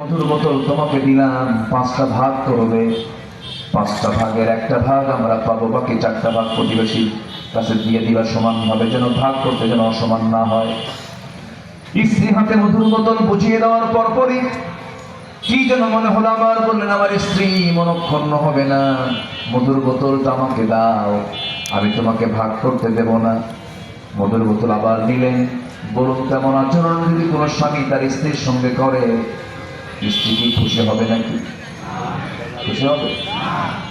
মধুর বোতল তোমাকে দিলাম, পাঁচটা ভাগ করবে পাঁচটা ভাগের একটা ভাগ আমরা পাবো, বাকি চারটা ভাগ প্রতিবেশীর কাছে দিয়ে দিবা সমান ভাবে যেন ভাগ করতে যেন অসমান না হয়। স্ত্রী হাতে মধুর বোতল বুঝিয়ে দেওয়ার পরপরই কি যেন মনে হলো আবার বললেন, আমার স্ত্রী মনক্ষণ হবে না। মধুর বোতলটা আমাকে দাও, আমি তোমাকে ভাগ করতে দেব না। মধুর বোতল আবার নিলেন বলুন তেমন আচরণ? যদি কোনো স্বামী তার স্ত্রীর সঙ্গে করে স্ত্রী কি খুশি হবে নাকি? খুশি হবে?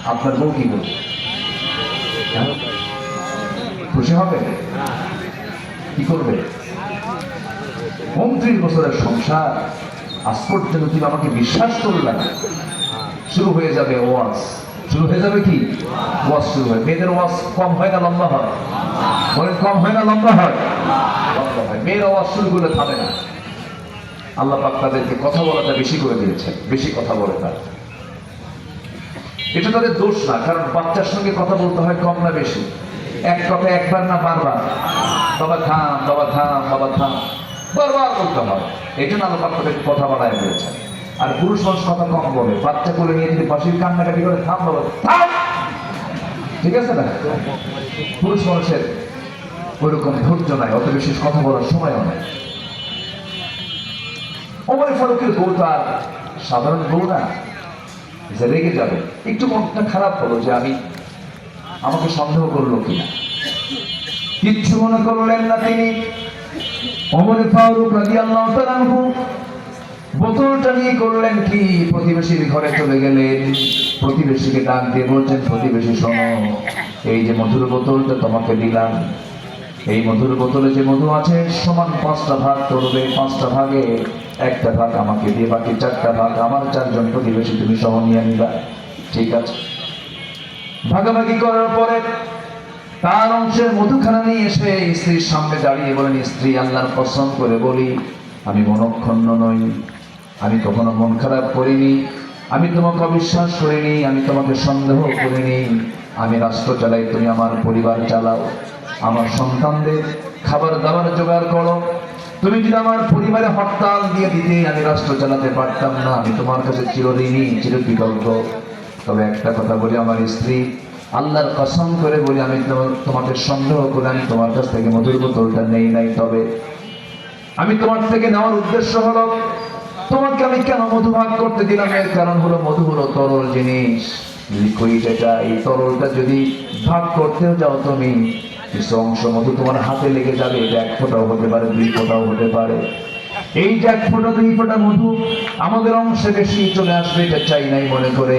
আপনার বউ কি বলবে? হ্যাঁ? খুশি হবে? কি করবে? উনত্রিশ বছরের সংসার, আজ পর্যন্ত তুমি আমাকে বিশ্বাস করলে না। শুরু হয়ে যাবে ওয়াজ। শুরু হয়ে যাবে কি? ওয়াজ শুরু হয়। মেয়েদের ওয়াজ কম হয় না, লম্বা হয়? কম হয় না, লম্বা হয়? লম্বা হয়। মেয়ের ওয়াজ শুরু করলে থামে না। আল্লাহ পাক তাদেরকে কথা বলাটা বেশি করে দিয়েছে বেশি কথা বলে তার। এটা তাদের দোষ না, কারণ বাচ্চার সঙ্গে কথা বলতে হয় কম না বেশি। এক কথা একবার না বারবার। বাবা থাম বাবা থাম বাবা থাম। বারবার বলতে হয়। এই জন্য আল্লাহ পাক তাদেরকে কথা বলায় দিয়েছে আর পুরুষ মানুষ কথা কম বলে, বাচ্চা করে নিয়ে যদি পাশের কান্নাকাটি করে, থাম বাবা, থাম! ঠিক আছে না? পুরুষ মানুষের ওইরকম ধৈর্য নাই, অত বেশি কথা বলার সময়ও নাই। ওমর ফারুকের বউ তো আর সাধারণ বউ না, যে রেগে যাবে। একটু মনটা খারাপ হলো যে আমি, আমাকে সন্দেহ করল কিনা। কিচ্ছু মনে করলেন না তিনি। ওমর ফারুক রাজি আল্লাহ বোতলটা নিয়ে করলেন কি? প্রতিবেশীর ঘরে চলে গেলেন। প্রতিবেশীকে ডাক দিয়ে বলছেন, প্রতিবেশী, শোনো, এই যে মধুর বোতলটা তোমাকে দিলাম। এই মধুর বোতলে যে মধু আছে, সমান পাঁচটা ভাগ করবে, পাঁচটা ভাগে একটা ভাগ আমাকে দিয়ে, বাকি চারটা ভাগ আমার চারজন প্রতিবেশী তুমি সহ নিয়ে নিবা। ঠিক আছে? ভাগাভাগি করার পরে তার অংশের মধুখানা নিয়ে এসে স্ত্রীর সামনে দাঁড়িয়ে বলেন, স্ত্রী, আল্লাহর পছন্দ করে বলি, আমি মনক্ষণ্ণ নই। আমি কখনো মন খারাপ করিনি। আমি তোমাকে অবিশ্বাস করিনি। আমি তোমাকে সন্দেহ করিনি। আমি রাষ্ট্র চালাই, তুমি আমার পরিবার চালাও। আমার সন্তানদের খাবার দাবার জোগাড় করো। তুমি যদি আমার পরিবারে হরতাল দিয়ে দিতে, আমি রাষ্ট্র চালাতে পারতাম না, আমি তোমার কাছে চিরঋণী, চিরকৃতজ্ঞ। তবে একটা কথা বলি, আমার স্ত্রী আল্লাহর কসম করে বলি, আমি তোমা- তোমাকে সন্দেহ করে, আমি তোমার কাছ থেকে মধুর বোতলটা নেই নাই। তবে আমি তোমার থেকে নেওয়ার উদ্দেশ্য হলো, তোমাকে আমি কেন মধু ভাগ করতে দিলাম? এর কারণ হলো, মধু হলো তরল জিনিস। লিকুইড এটা এই তরলটা যদি ভাগ করতেও যাও তুমি কিছু অংশ মধু তোমার হাতে লেগে যাবে, এটা এক ফোঁটাও হতে পারে, দুই ফোটাও হতে পারে। এই যে এক ফোঁটা, দুই ফোঁটা মধু আমাদের অংশে বেশি চলে আসবে, এটা চাই নাই মনে করে।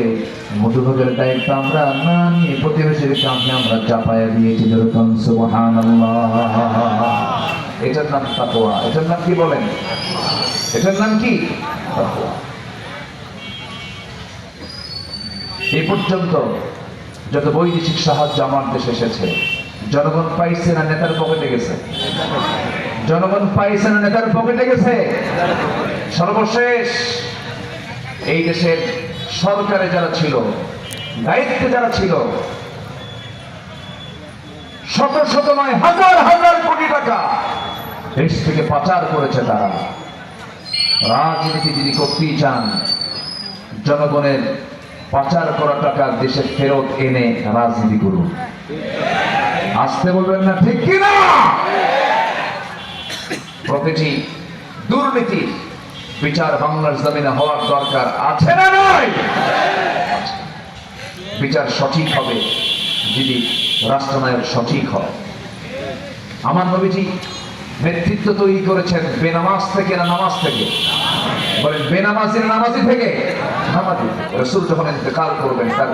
মধু ভাগের দায়িত্ব আমরা না নিয়ে প্রতিবেশীর কামে আমরা চাপায়া দিয়েছি যেরকম সুবহানাল্লাহ। এটার নাম তাকোয়া এটার নাম কি বলেন? এটার নাম কি। এই পর্যন্ত যত বৈদেশিক সাহায্য আমার দেশে এসেছে জনগণ পাইছে না নেতার পকেটে গেছে? জনগণ পাইছে না নেতার পকেটে গেছে? সর্বশেষ, এই দেশের সরকারে যারা ছিল, দায়িত্বে যারা ছিল, শত শত নয়, হাজার হাজার কোটি টাকা দেশ থেকে পাচার করেছে তারা। রাজনীতি যদি করতেই চান, জনগণের পাচার করা টাকা দেশে ফেরত এনে রাজনীতি করুন। আসতে বলবেন না, ঠিক কিনা? প্রতিটি দুর্নীতি বিচার বাংলার জমিনে হওয়ার দরকার আছে না নয় বিচার সঠিক হবে যদি রাষ্ট্রনায়ক সঠিক হয়। আমার নবীজি নেতৃত্ব তৈরি করেছেন বেনামাজ থেকে না নামাজ থেকে? বলেন, বেনামাজি না নামাজি থেকে? নামাজি। রসুল যখন ইন্তেকাল করবেন, তার